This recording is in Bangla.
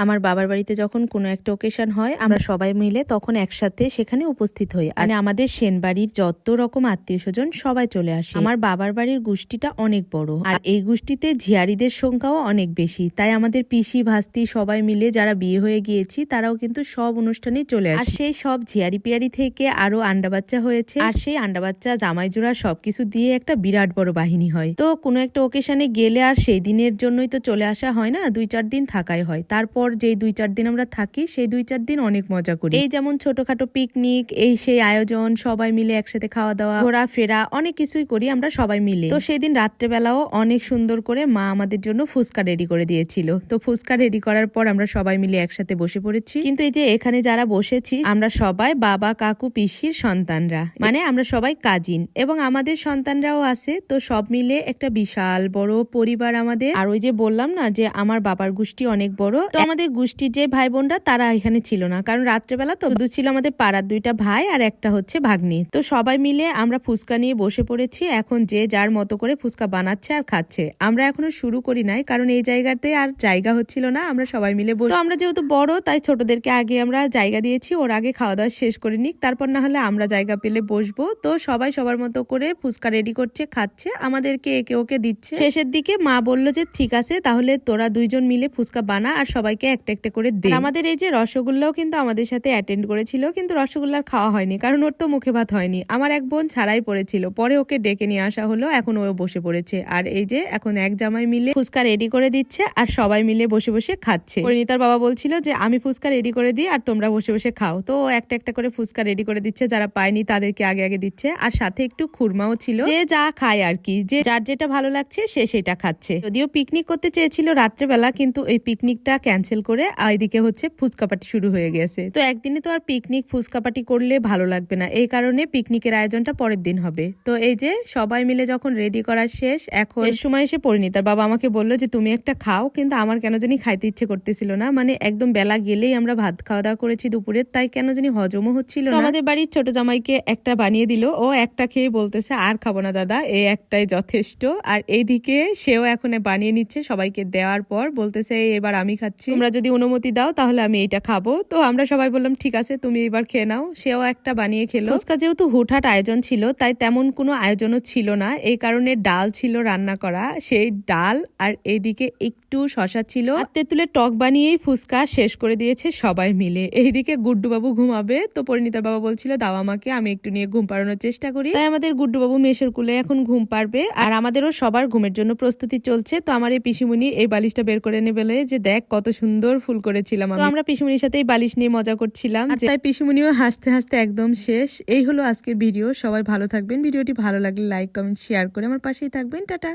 আমার বাবার বাড়িতে যখন কোনো একটা ওকেশন হয়, আমরা সবাই মিলে তখন একসাথে সেখানে উপস্থিত হই। আর আমাদের সেন বাড়ির যত রকম আত্মীয় স্বজন সবাই চলে আসে। আমার বাবার বাড়ির গোষ্ঠীটা অনেক বড়। আর এই গোষ্ঠীতে ঝিয়ারিদের সংখ্যাও অনেক বেশি। তাই আমাদের পিসি, ভাস্তি সবাই মিলে যারা বিয়ে হয়ে গিয়েছি, তারাও কিন্তু সব অনুষ্ঠানে চলে আসে। আর সেই সব ঝিয়ারি পিয়ারি থেকে আরও আন্ডা বাচ্চা হয়েছে। আর সেই আন্ডা বাচ্চা, জামাই জোড়া সবকিছু দিয়ে একটা বিরাট বড় বাহিনী হয়। তো কোনো একটা ওকেশনে গেলে আর সেই দিনের জন্যই তো চলে আসা হয় না, দুই চার দিন থাকাই হয়। তারপর যেই দুই চার দিন আমরা থাকি, সেই দুই চার দিন অনেক মজা করি। এই যেমন ছোটখাটো পিকনিক, এই সেই আয়োজন, সবাই মিলে একসাথে খাওয়া দাওয়া ঘোরা ফেরা অনেক কিছুই করি আমরা সবাই মিলে। তো সেদিন রাত্রেবেলাও অনেক সুন্দর করে মা আমাদের জন্য ফুচকা রেডি করে দিয়েছিল। তো ফুচকা রেডি করার পর আমরা সবাই মিলে একসাথে বসে পড়েছি। কিন্তু এই যে এখানে যারা বসেছি, আমরা সবাই বাবা, কাকু, পিসির সন্তানরা। মানে আমরা সবাই কাজিন এবং আমাদের সন্তানরাও আছে। তো সব মিলে একটা বিশাল বড় পরিবার আমাদের। আর ওই যে বললাম না যে আমার বাবার গোষ্ঠী অনেক বড়। তো আমাদের গোষ্ঠীর যে ভাই বোনরা তারা এখানে ছিল না। কারণ রাত্রেবেলা তো শুধু ছিল আমাদের পাড়ার দুইটা ভাই আর একটা হচ্ছে ভাগ্নি। তো সবাই মিলে আমরা ফুচকা নিয়ে বসে পড়েছি। এখন যে যার মতো করে ফুচকা বানাচ্ছে আর খাচ্ছে। আমরা এখনও শুরু করি নাই, কারণ এই জায়গাতে আর জায়গা হচ্ছিল না। আমরা সবাই মিলে বসে আমরা যেহেতু বড়, তাই ছোটদেরকে আগে আমরা জায়গা দিয়েছি। ওর আগে খাওয়া দাওয়া শেষ করে নিক। তারপর না হলে আমরা জায়গা পেলে বসবো। তো সবাই সবার মতো করে ফুচকা রেডি করছে, খাচ্ছে। আমাদেরকে একে ওকে দিচ্ছে। শেষের দিকে মা বলল যে, ঠিক আছে, তাহলে তোরা দুইজন মিলে ফুচকা বানা আর সবাইকে একটা একটা করে দে। আর আমাদের এই যে রসগোল্লাও কিন্তু আমাদের সাথে অ্যাটেন্ড করেছিল কিন্তু রসগোল্লার খাওয়া হয়নি কারণ ওর তো মুখে ভাত হয়নি। আমার এক বোন ছাড়াই পড়েছিল পরে ওকে ডেকে নিয়ে আসা হলো এখন ও বসে পড়েছে। আর এই যে এখন এক জামাই মিলে ফুচকা রেডি করে দিচ্ছে আর সবাই মিলে বসে বসে খাচ্ছে। পরিণীতার বাবা বলছিল যে আমি ফুচকা রেডি করে দিই আর তোমরা বসে বসে খাও। তো একটা একটা করে ফুচকা রেডি করে দিচ্ছে যারা পায়নি তাদেরকে আগে আগে দিচ্ছে। আর সাথে একটু খুরমাও ছিল। যে যা খায় আর কি যে যার যেটা ভালো লাগছে সে সেটা খাচ্ছে। যদিও পিকনিক করতে চেয়েছিল রাত্রেবেলা কিন্তু এই পিকনিকটা ক্যান্সেল করে এদিকে হচ্ছে ফুচকাপাটি শুরু হয়ে গেছে। তো একদিনে তো আর পিকনিক ফুচকাপাটি করলে ভালো লাগবে না। এই কারণে পিকনিকের আয়োজনটা পরের দিন হবে। তো এই যে সবাই মিলে যখন রেডি করা শেষ এখন এর সময় এসে পরিণীতার বাবা আমাকে বলল যে তুমি একটা খাও কিন্তু আমার কেন জানি খাইতে ইচ্ছে করতেছিল না। মানে একদম বেলা গেলেই আমরা ভাত খাওয়া দাওয়া করেছি দুপুরের তাই কেন জানি হজমও হচ্ছিল না। আমাদের বাড়ির ছোট জামাইকে একটা বানিয়ে দিল। ও একটা খেয়ে বলতেছে আর খাব না দাদা এই একটাই যথেষ্ট। আর এইদিকে সেও এখন বানিয়ে নিচ্ছে সবাইকে দেওয়ার পর বলতেছে "এই এবার আমি খাচ্ছি। তোমরা যদি অনুমতি দাও, তাহলে আমি এইটা খাব। তো আমরা সবাই বললাম, ঠিক আছে, তুমি এবার খেয়ে নাও। সেও একটা বানিয়ে খেলো। ফুচকা যেহেতু হুটহাট আয়োজন ছিল, তাই তেমন কোনো আয়োজনও ছিল না। এই কারণে ডাল ছিল রান্না করা। সেই ডাল আর এইদিকে একটু শশা ছিল। আর তেঁতুলের টক বানিয়েই ফুচকা শেষ করে দিয়েছে সবাই মিলে। এইদিকে গুড্ডু বাবু ঘুমাবে। তো পরিণীতার বাবা বলছিল, দাও আমাকে, আমি একটু নিয়ে ঘুম পাড়ানোর চেষ্টা করি। তাই আমাদের গুড্ডু বাবু মেশের কুলে এখন ঘুম পারবে আর আমাদেরও সবার ঘুমের জন্য প্রস্তুতি চলছে। তো আমার এই পিসিমুনি এই বালিশটা বের করে নেবে যে, দেখ কত সুন্দর ফুল করেছিলাম আমরা পিসুমনির সাথে এই বালিশ নিয়ে মজা করছিলাম তাই পিসুমনিও হাসতে হাসতে একদম শেষ। এই হলো আজকের ভিডিও। সবাই ভালো থাকবেন। ভিডিওটি ভালো লাগলে লাইক কমেন্ট শেয়ার করে আমার পাশেই থাকবেন। টাটা।